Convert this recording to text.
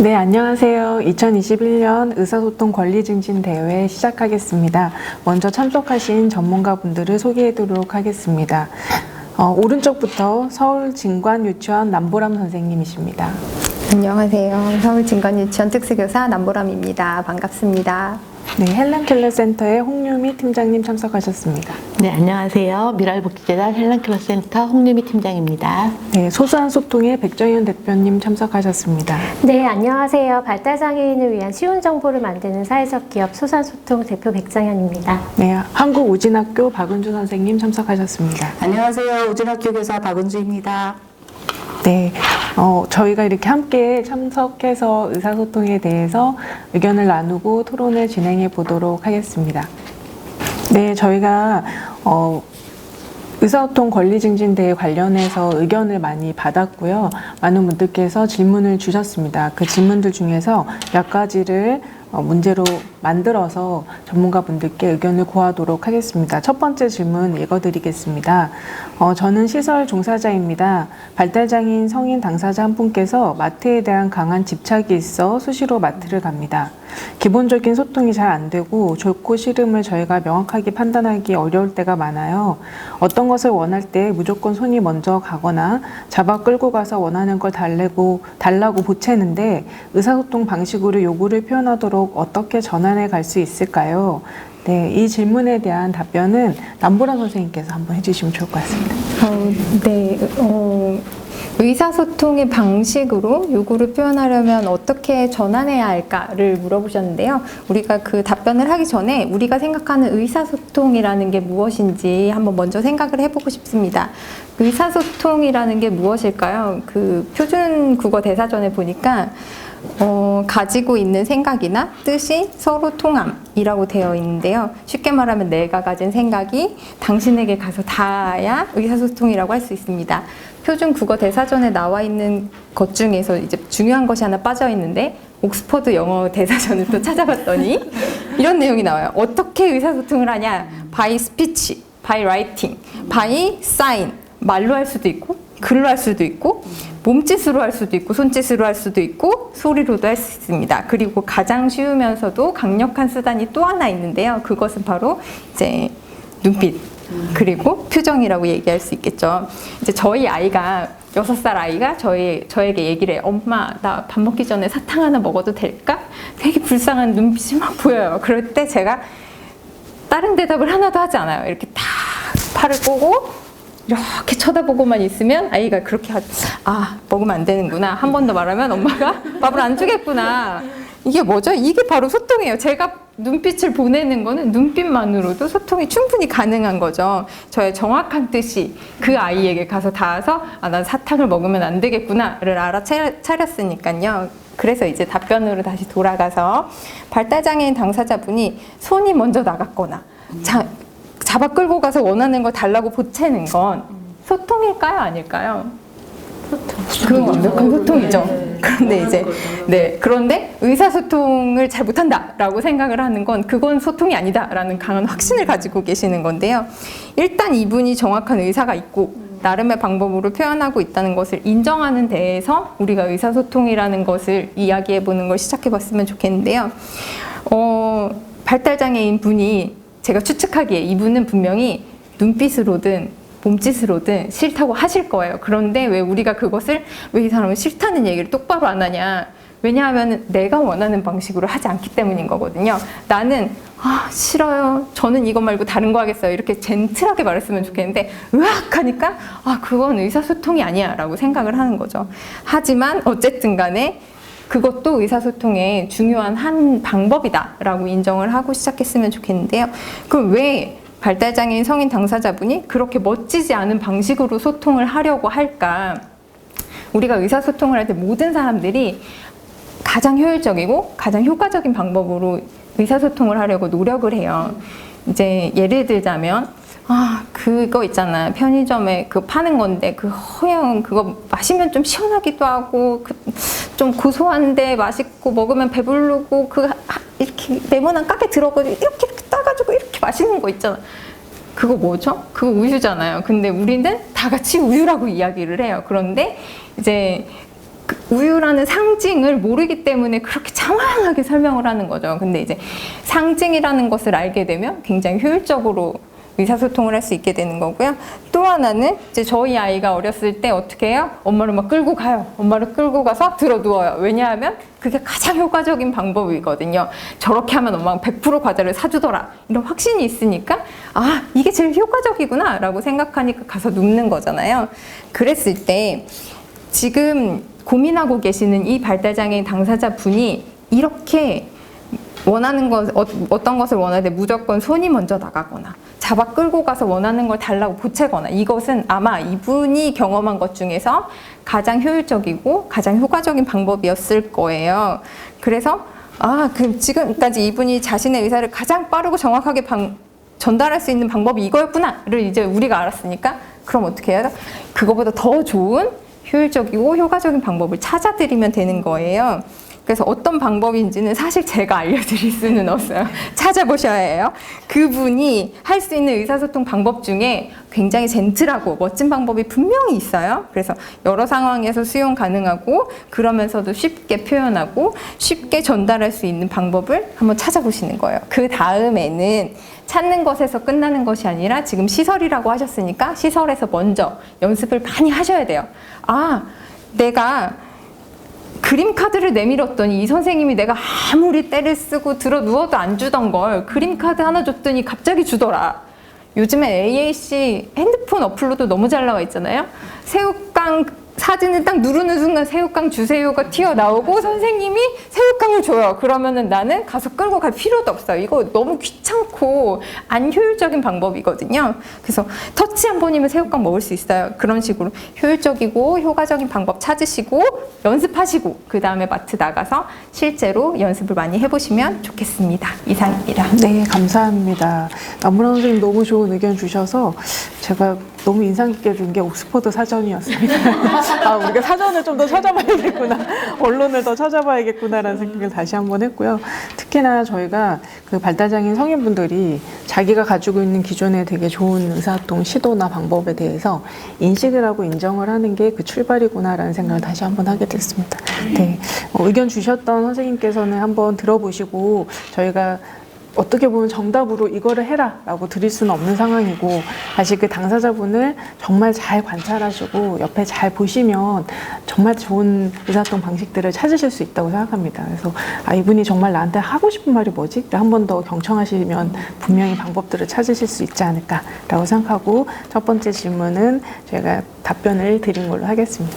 네, 안녕하세요. 2021년 의사소통 권리 증진 대회 시작하겠습니다. 먼저 참석하신 전문가분들을 소개해드리도록 하겠습니다. 어, 오른쪽부터 서울 진관 유치원 남보람 선생님이십니다. 안녕하세요. 서울 진건유치원 특수교사 남보람입니다. 반갑습니다. 네, 헬렌 켈러 센터의 홍유미 팀장님 참석하셨습니다. 네, 안녕하세요. 미랄복지재단 헬렌클러센터 홍유미 팀장입니다. 네, 소소한 소통의 백정현 대표님 참석하셨습니다. 네, 안녕하세요. 발달장애인을 위한 쉬운 정보를 만드는 사회적 기업 소산소통 대표 백정현입니다. 네, 한국우진학교 박은주 선생님 참석하셨습니다. 안녕하세요. 우진학교 교사 박은주입니다. 네, 어, 저희가 이렇게 함께 참석해서 의사소통에 대해서 의견을 나누고 토론을 진행해 보도록 하겠습니다. 네, 저희가 어, 의사소통 권리증진대회 관련해서 의견을 많이 받았고요. 많은 분들께서 질문을 주셨습니다. 그 질문들 중에서 몇 가지를 어, 문제로 만들어서 전문가분들께 의견을 구하도록 하겠습니다. 첫 번째 질문 읽어드리겠습니다. 어, 저는 시설 종사자입니다. 발달장애인 성인 당사자 한 분께서 마트에 대한 강한 집착이 있어 수시로 마트를 갑니다. 기본적인 소통이 잘 안 되고 좋고 싫음을 저희가 명확하게 판단하기 어려울 때가 많아요. 어떤 것을 원할 때 무조건 손이 먼저 가거나 잡아 끌고 가서 원하는 걸 달래고 달라고 보채는데 의사소통 방식으로 요구를 표현하도록 어떻게 전 환해 갈 수 있을까요? 네, 이 질문에 대한 답변은 남보라 선생님께서 한번 해주시면 좋을 것 같습니다. 어, 네, 어, 의사소통의 방식으로 요구를 표현하려면 어떻게 전환해야 할까를 물어보셨는데요. 우리가 그 답변을 하기 전에 우리가 생각하는 의사소통이라는 게 무엇인지 한번 먼저 생각을 해보고 싶습니다. 의사소통이라는 게 무엇일까요? 그 표준 국어 대사전에 보니까 어, 가지고 있는 생각이나 뜻이 서로 통함이라고 되어 있는데요. 쉽게 말하면 내가 가진 생각이 당신에게 가서 닿아야 의사소통이라고 할 수 있습니다. 표준 국어 대사전에 나와 있는 것 중에서 이제 중요한 것이 하나 빠져 있는데 옥스퍼드 영어 대사전을 또 찾아봤더니 이런 내용이 나와요. 어떻게 의사소통을 하냐? by speech, by writing, by sign. 말로 할 수도 있고 글로 할 수도 있고 몸짓으로 할 수도 있고 손짓으로 할 수도 있고 소리로도 할 수 있습니다. 그리고 가장 쉬우면서도 강력한 수단이 또 하나 있는데요. 그것은 바로 이제 눈빛 그리고 표정이라고 얘기할 수 있겠죠. 이제 저희 아이가 여섯 살 아이가 저희 저에게 얘기를 해요. 엄마 나 밥 먹기 전에 사탕 하나 먹어도 될까? 되게 불쌍한 눈빛이 막 보여요. 그럴 때 제가 다른 대답을 하나도 하지 않아요. 이렇게 딱 팔을 꼬고 이렇게 쳐다보고만 있으면 아이가 그렇게 하, 아 먹으면 안 되는구나 한 번 더 말하면 엄마가 밥을 안 주겠구나 이게 뭐죠? 이게 바로 소통이에요. 제가 눈빛을 보내는 거는 눈빛만으로도 소통이 충분히 가능한 거죠. 저의 정확한 뜻이 그 아이에게 가서 닿아서 아, 난 사탕을 먹으면 안 되겠구나를 알아차렸으니까요. 그래서 이제 답변으로 다시 돌아가서 발달장애인 당사자분이 손이 먼저 나갔거나 자, 잡아 끌고 가서 원하는 걸 달라고 보채는 건 소통일까요? 아닐까요? 그건 완벽한 소통이죠. 그런데 이제 네 그런데 의사소통을 잘 못한다라고 생각을 하는 건 그건 소통이 아니다라는 강한 확신을 가지고 계시는 건데요. 일단 이분이 정확한 의사가 있고 나름의 방법으로 표현하고 있다는 것을 인정하는 데에서 우리가 의사소통이라는 것을 이야기해 보는 걸 시작해 봤으면 좋겠는데요. 어, 발달장애인 분이 제가 추측하기에 이분은 분명히 눈빛으로든 몸짓으로든 싫다고 하실 거예요. 그런데 왜 우리가 그것을 왜 이 사람은 싫다는 얘기를 똑바로 안 하냐? 왜냐하면 내가 원하는 방식으로 하지 않기 때문인 거거든요. 나는 아 싫어요. 저는 이거 말고 다른 거 하겠어요. 이렇게 젠틀하게 말했으면 좋겠는데 으악 하니까 아 그건 의사소통이 아니야라고 생각을 하는 거죠. 하지만 어쨌든 간에 그것도 의사소통의 중요한 한 방법이다라고 인정을 하고 시작했으면 좋겠는데요. 그럼 왜 발달장애인 성인 당사자분이 그렇게 멋지지 않은 방식으로 소통을 하려고 할까? 우리가 의사소통을 할 때 모든 사람들이 가장 효율적이고 가장 효과적인 방법으로 의사소통을 하려고 노력을 해요. 이제 예를 들자면 아 그거 있잖아 편의점에 그 파는 건데 그 허영 그거 마시면 좀 시원하기도 하고 그 좀 고소한데 맛있고 먹으면 배부르고 그 하- 이렇게 네모난 카페 들어가고 이렇게 이렇게 따가지고 이렇게 맛있는 거 있잖아. 그거 뭐죠? 그거 우유잖아요. 근데 우리는 다 같이 우유라고 이야기를 해요. 그런데 이제 그 우유 의사소통이라는 상징을 모르기 때문에 그렇게 장황하게 설명을 하는 거죠. 근데 이제 상징이라는 것을 알게 되면 굉장히 효율적으로 의사소통을 할 수 있게 되는 거고요. 또 하나는 이제 저희 아이가 어렸을 때 어떻게 해요? 엄마를 막 끌고 가요. 엄마를 끌고 가서 들어 누워요. 왜냐하면 그게 가장 효과적인 방법이거든요. 저렇게 하면 엄마가 100% 과자를 사주더라. 이런 확신이 있으니까 아, 이게 제일 효과적이구나 라고 생각하니까 가서 눕는 거잖아요. 그랬을 때 지금 고민하고 계시는 이 발달장애인 당사자 분이 이렇게 원하는 것 어, 어떤 것을 원하는데 무조건 손이 먼저 나가거나 잡아 끌고 가서 원하는 걸 달라고 보채거나 이것은 아마 이분이 경험한 것 중에서 가장 효율적이고 가장 효과적인 방법이었을 거예요. 그래서 아, 그 지금까지 이분이 자신의 의사를 가장 빠르고 정확하게 방, 전달할 수 있는 방법이 이거였구나를 이제 우리가 알았으니까 그럼 어떻게 해야 돼? 그거보다 더 좋은 효율적이고 효과적인 방법을 찾아드리면 되는 거예요. 그래서 어떤 방법인지는 사실 제가 알려드릴 수는 없어요. 찾아보셔야 해요. 그분이 할 수 있는 의사소통 방법 중에 굉장히 젠틀하고 멋진 방법이 분명히 있어요. 그래서 여러 상황에서 수용 가능하고 그러면서도 쉽게 표현하고 쉽게 전달할 수 있는 방법을 한번 찾아보시는 거예요. 그 다음에는 찾는 것에서 끝나는 것이 아니라 지금 시설이라고 하셨으니까 시설에서 먼저 연습을 많이 하셔야 돼요. 아, 내가 그림 카드를 내밀었더니 이 선생님이 내가 아무리 때를 쓰고 들어 누워도 안 주던 걸 그림 카드 하나 줬더니 갑자기 주더라. 요즘에 AAC 핸드폰 어플로도 너무 잘 나와 있잖아요. 새우깡 사진을 딱 누르는 순간 새우깡 주세요가 튀어나오고 선생님이 새우깡을 줘요. 그러면은 나는 가서 끌고 갈 필요도 없어요. 이거 너무 귀찮고 안 효율적인 방법이거든요. 그래서 터치 한 번이면 새우깡 먹을 수 있어요. 그런 식으로 효율적이고 효과적인 방법 찾으시고 연습하시고 그 다음에 마트 나가서 실제로 연습을 많이 해보시면 좋겠습니다. 이상입니다. 네, 감사합니다. 남문화 선생님 너무 좋은 의견 주셔서 제가 너무 인상 깊게 든게 옥스퍼드 사전이었습니다. 아, 우리가 사전을 좀 더 찾아봐야겠구나. 언론을 더 찾아봐야겠구나라는 생각을 다시 한번 했고요. 특히나 저희가 그 발달장애인 성인분들이 자기가 가지고 있는 기존에 되게 좋은 의사소통 시도나 방법에 대해서 인식을 하고 인정을 하는 게 그 출발이구나라는 생각을 다시 한번 하게 됐습니다. 네. 어, 의견 주셨던 선생님께서는 한번 들어보시고 저희가 어떻게 보면 정답으로 이거를 해라 라고 드릴 수는 없는 상황이고 사실 그 당사자분을 정말 잘 관찰하시고 옆에 잘 보시면 정말 좋은 의사소통 방식들을 찾으실 수 있다고 생각합니다. 그래서 아, 이분이 정말 나한테 하고 싶은 말이 뭐지? 한 번 더 경청하시면 분명히 방법들을 찾으실 수 있지 않을까라고 생각하고 첫 번째 질문은 제가 답변을 드린 걸로 하겠습니다.